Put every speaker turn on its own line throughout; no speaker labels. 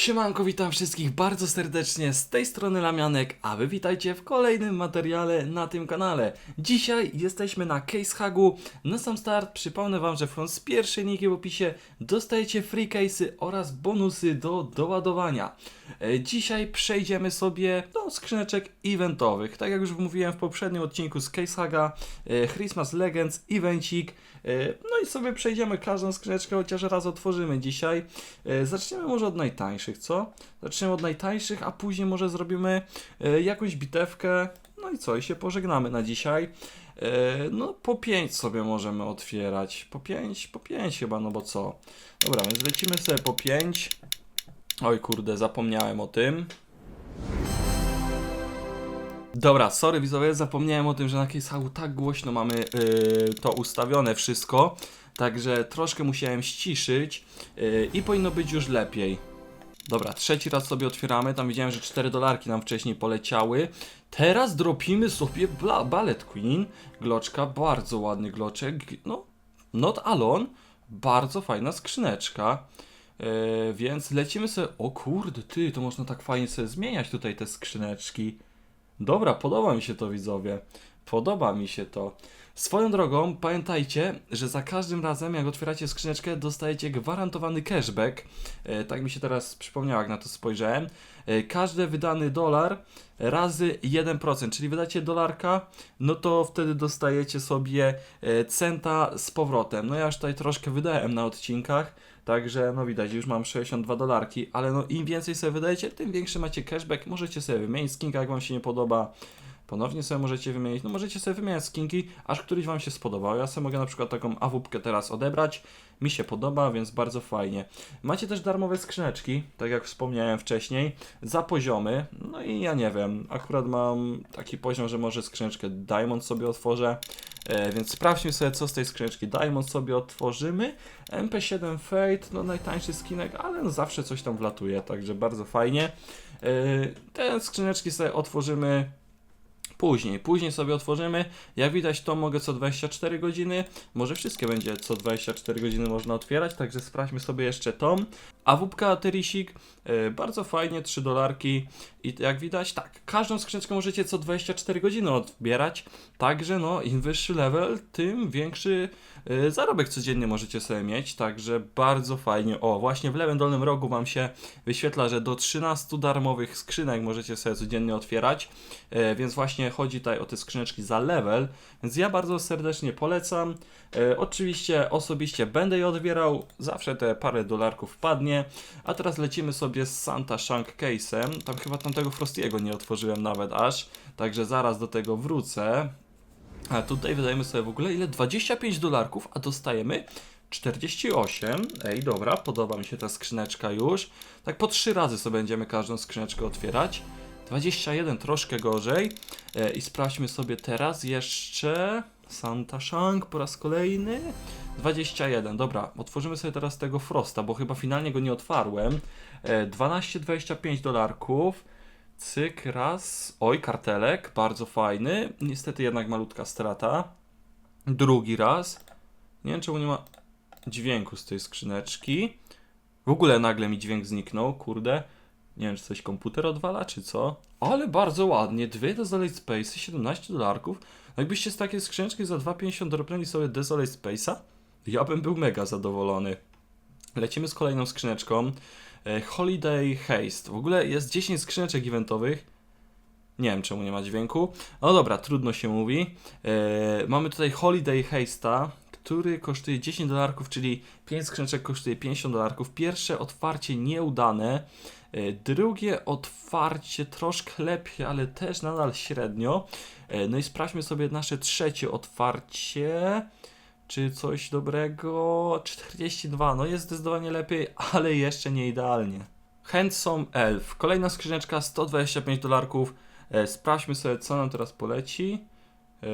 Siemanko, witam wszystkich bardzo serdecznie, z tej strony Lamianek, a wy witajcie w kolejnym materiale na tym kanale. Dzisiaj jesteśmy na Case Hagu. Na sam start przypomnę wam, że wchodząc z pierwszej linki w opisie dostajecie free case'y oraz bonusy do doładowania. E, Dzisiaj przejdziemy sobie do skrzyneczek eventowych. Tak jak już mówiłem w poprzednim odcinku z Case Haga, e, Christmas Legends, evencik. E, No i sobie przejdziemy każdą skrzyneczkę, chociaż raz otworzymy dzisiaj. Zaczniemy może od najtańszych, co? Zaczniemy od najtańszych, a później może zrobimy e, jakąś bitewkę. No i co? I się pożegnamy na dzisiaj. E, No po 5 sobie możemy otwierać. Po 5, po 5 chyba, no bo co? Dobra, więc lecimy sobie po 5. Oj kurde, zapomniałem o tym. Dobra, sorry widzowie, zapomniałem o tym, że na Casehagu tak głośno mamy yy, to ustawione wszystko, także troszkę musiałem ściszyć yy, i powinno być już lepiej. Dobra, trzeci raz sobie otwieramy, tam widziałem, że 4 dolarki nam wcześniej poleciały. Teraz dropimy sobie Ballet Queen, gloczka, bardzo ładny gloczek, no, not alone, bardzo fajna skrzyneczka. Yy, więc lecimy sobie, o kurde, ty, to można tak fajnie sobie zmieniać tutaj te skrzyneczki. Dobra, podoba mi się to widzowie. Podoba mi się to. Swoją drogą, pamiętajcie, że za każdym razem, jak otwieracie skrzyneczkę, dostajecie gwarantowany cashback. E, tak mi się teraz przypomniało, jak na to spojrzałem. E, każdy wydany dolar razy 1%, czyli wydacie dolarka, no to wtedy dostajecie sobie e, centa z powrotem. No ja już tutaj troszkę wydałem na odcinkach, także no widać, już mam 62 dolarki, ale no im więcej sobie wydajecie, tym większy macie cashback. Możecie sobie wymienić skinka, jak wam się nie podoba. Ponownie sobie możecie wymienić, no możecie sobie wymieniać skinki, aż któryś wam się spodobał. Ja sobie mogę na przykład taką awupkę teraz odebrać, mi się podoba, więc bardzo fajnie. Macie też darmowe skrzyneczki, tak jak wspomniałem wcześniej, za poziomy. No i ja nie wiem, akurat mam taki poziom, że może skrzyneczkę Diamond sobie otworzę, e, więc sprawdźmy sobie, co z tej skrzyneczki Diamond sobie otworzymy. MP7 Fate, no najtańszy skinek, ale no zawsze coś tam wlatuje, także bardzo fajnie. E, te skrzyneczki sobie otworzymy Później, później sobie otworzymy. Jak widać, to mogę co 24 godziny. Może wszystkie będzie co 24 godziny można otwierać, także sprawdźmy sobie jeszcze tą. A wupka Terisik, yy, bardzo fajnie, 3 dolarki. I jak widać, tak, każdą skrzyneczkę możecie co 24 godziny odbierać. Także no, im wyższy level, tym większy yy, zarobek codziennie możecie sobie mieć. Także bardzo fajnie. O, właśnie w lewym dolnym rogu Wam się wyświetla, że do 13 darmowych skrzynek możecie sobie codziennie otwierać. E, więc właśnie chodzi tutaj o te skrzyneczki za level, więc ja bardzo serdecznie polecam. E, oczywiście osobiście będę je odbierał, zawsze te parę dolarków wpadnie. A teraz lecimy sobie z Santa Shank Case'em. Tam chyba tamtego Frostiego nie otworzyłem nawet aż, także zaraz do tego wrócę. A tutaj wydajemy sobie w ogóle ile? 25 dolarków, a dostajemy 48. Ej, dobra, podoba mi się ta skrzyneczka już. Tak po trzy razy sobie będziemy każdą skrzyneczkę otwierać. 21 troszkę gorzej. E, I sprawdźmy sobie teraz jeszcze Santa Shank po raz kolejny. 21, dobra, otworzymy sobie teraz tego Frosta, bo chyba finalnie go nie otwarłem. E, 12,25 dolarków. Cyk, raz. Oj, kartelek, bardzo fajny. Niestety jednak malutka strata. Drugi raz. Nie wiem czemu nie ma dźwięku z tej skrzyneczki. W ogóle nagle mi dźwięk zniknął, kurde. Nie wiem, czy coś komputer odwala, czy co. Ale bardzo ładnie. Dwie Desolate Space, 17 dolarków. Jakbyście z takiej skrzyneczki za 2,50 dropnęli sobie Desolate Space'a, ja bym był mega zadowolony. Lecimy z kolejną skrzyneczką. E, Holiday Haste. W ogóle jest 10 skrzyneczek eventowych. Nie wiem, czemu nie ma dźwięku. No dobra, trudno się mówi. E, mamy tutaj Holiday Haste'a, który kosztuje 10 dolarków, czyli 5 skrzyneczek kosztuje 50 dolarków. Pierwsze otwarcie nieudane. E, Drugie otwarcie troszkę lepiej, ale też nadal średnio. E, No i sprawdźmy sobie nasze trzecie otwarcie. Czy coś dobrego? 42, no jest zdecydowanie lepiej, ale jeszcze nie idealnie. Handsome Elf. Kolejna skrzyneczka 125 dolarków. E, Sprawdźmy sobie, co nam teraz poleci. E,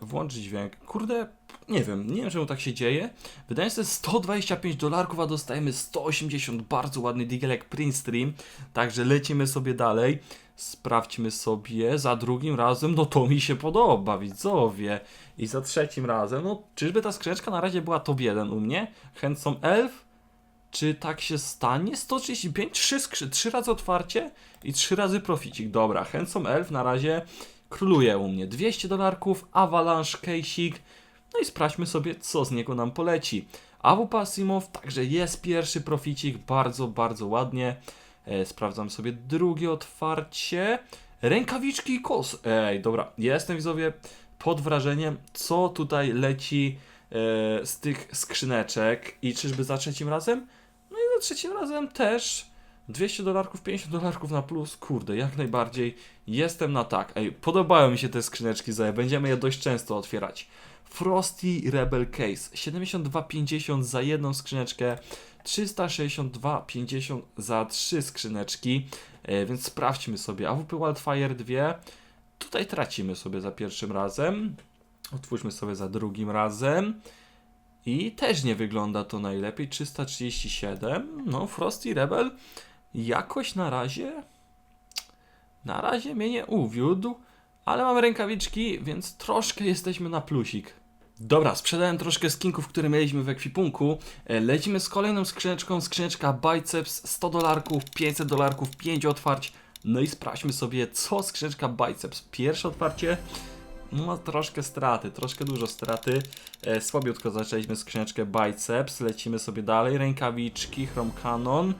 Włącz dźwięk. Kurde, nie wiem, nie wiem czemu tak się dzieje. Wydaje się 125 dolarków, a dostajemy 180. Bardzo ładny digelek print stream. Także lecimy sobie dalej. Sprawdźmy sobie za drugim razem. No to mi się podoba, widzowie. I za trzecim razem. No, czyżby ta skrzyneczka na razie była top 1 u mnie? Handsome Elf? Czy tak się stanie? 135, 3, skrzy- 3 razy otwarcie i 3 razy proficik. Dobra, Handsome Elf na razie króluje u mnie. 200 dolarków, Avalanche, Keisik. No i sprawdźmy sobie, co z niego nam poleci. Awu Pasimow, także jest pierwszy proficik, bardzo, bardzo ładnie. E, sprawdzam sobie drugie otwarcie. Rękawiczki i kos. Ej, dobra, jestem widzowie pod wrażeniem, co tutaj leci e, z tych skrzyneczek. I czyżby za trzecim razem? No i za trzecim razem też 200 dolarków, 50 dolarków na plus. Kurde, jak najbardziej jestem na tak. Ej, podobają mi się te skrzyneczki, Zoe. Będziemy je dość często otwierać. Frosty Rebel Case 72,50 za jedną skrzyneczkę, 362,50 za trzy skrzyneczki, e, więc sprawdźmy sobie. AWP Wildfire 2, tutaj tracimy sobie za pierwszym razem, otwórzmy sobie za drugim razem i też nie wygląda to najlepiej, 337, no Frosty Rebel jakoś na razie, na razie mnie nie uwiódł, ale mamy rękawiczki, więc troszkę jesteśmy na plusik. Dobra, sprzedałem troszkę skinków, które mieliśmy w ekwipunku. E, Lecimy z kolejną skrzyneczką. Skrzyneczka Biceps 100 dolarków, 500 dolarków, 5 otwarć. No i sprawdźmy sobie, co skrzyneczka Biceps. Pierwsze otwarcie. No, troszkę straty, troszkę dużo straty. E, słabiutko zaczęliśmy skrzyneczkę Biceps. Lecimy sobie dalej. Rękawiczki, Chrome Canon.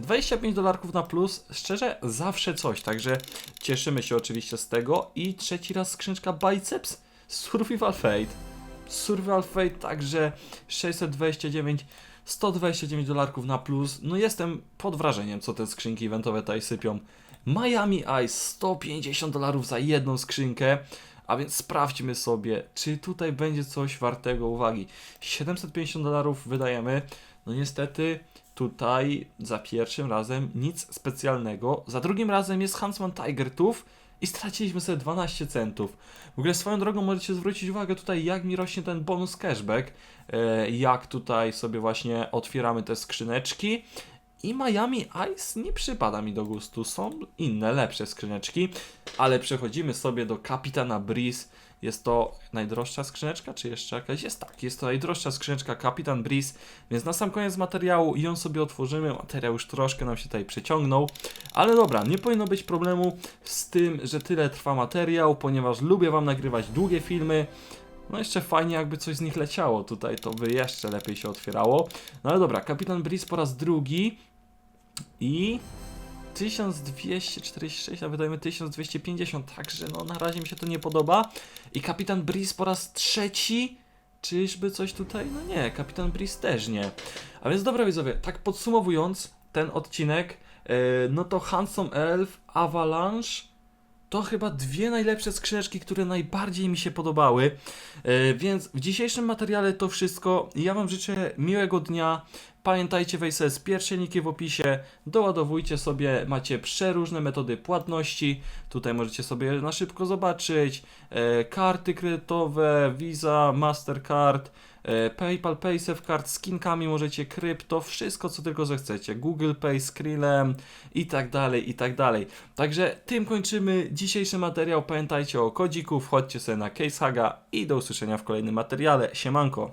25 dolarków na plus, szczerze zawsze coś, także cieszymy się oczywiście z tego. I trzeci raz skrzyneczka Biceps, Survival Fate. Survival Fate także 629, 129 dolarków na plus. No jestem pod wrażeniem, co te skrzynki eventowe tutaj sypią. Miami Ice 150 dolarów za jedną skrzynkę. A więc sprawdźmy sobie, czy tutaj będzie coś wartego uwagi. 750 dolarów wydajemy. No niestety tutaj za pierwszym razem nic specjalnego. Za drugim razem jest Huntsman Tiger Tooth i straciliśmy sobie 12 centów. W ogóle swoją drogą możecie zwrócić uwagę tutaj, jak mi rośnie ten bonus cashback, e, jak tutaj sobie właśnie otwieramy te skrzyneczki. I Miami Ice nie przypada mi do gustu, są inne, lepsze skrzyneczki, ale przechodzimy sobie do Kapitana Breeze. Jest to najdroższa skrzyneczka, czy jeszcze jakaś? Jest tak, jest to najdroższa skrzyneczka Kapitan Breeze, więc na sam koniec materiału ją sobie otworzymy. Materiał już troszkę nam się tutaj przeciągnął, ale dobra, nie powinno być problemu z tym, że tyle trwa materiał, ponieważ lubię Wam nagrywać długie filmy. No jeszcze fajnie jakby coś z nich leciało tutaj, to by jeszcze lepiej się otwierało. No ale dobra, Kapitan Breeze po raz drugi i 1246, a wydajemy 1250, także no na razie mi się to nie podoba. I Kapitan Breeze po raz trzeci. Czyżby coś tutaj? No nie, Kapitan Breeze też nie. A więc dobra widzowie, tak podsumowując ten odcinek, yy, no to Handsome Elf, Avalanche, to chyba dwie najlepsze skrzyneczki, które najbardziej mi się podobały. E, więc w dzisiejszym materiale to wszystko. Ja Wam życzę miłego dnia. Pamiętajcie, wejść z pierwsze linki w opisie, doładowujcie sobie, macie przeróżne metody płatności. Tutaj możecie sobie na szybko zobaczyć e, karty kredytowe, Visa, Mastercard, e, PayPal, PaySafeCard, skinkami możecie krypto, wszystko co tylko zechcecie, Google Pay, Skrillem i tak dalej, i tak dalej. Także tym kończymy dzisiejszy materiał. Pamiętajcie o kodziku, wchodźcie sobie na CaseHaga i do usłyszenia w kolejnym materiale. Siemanko!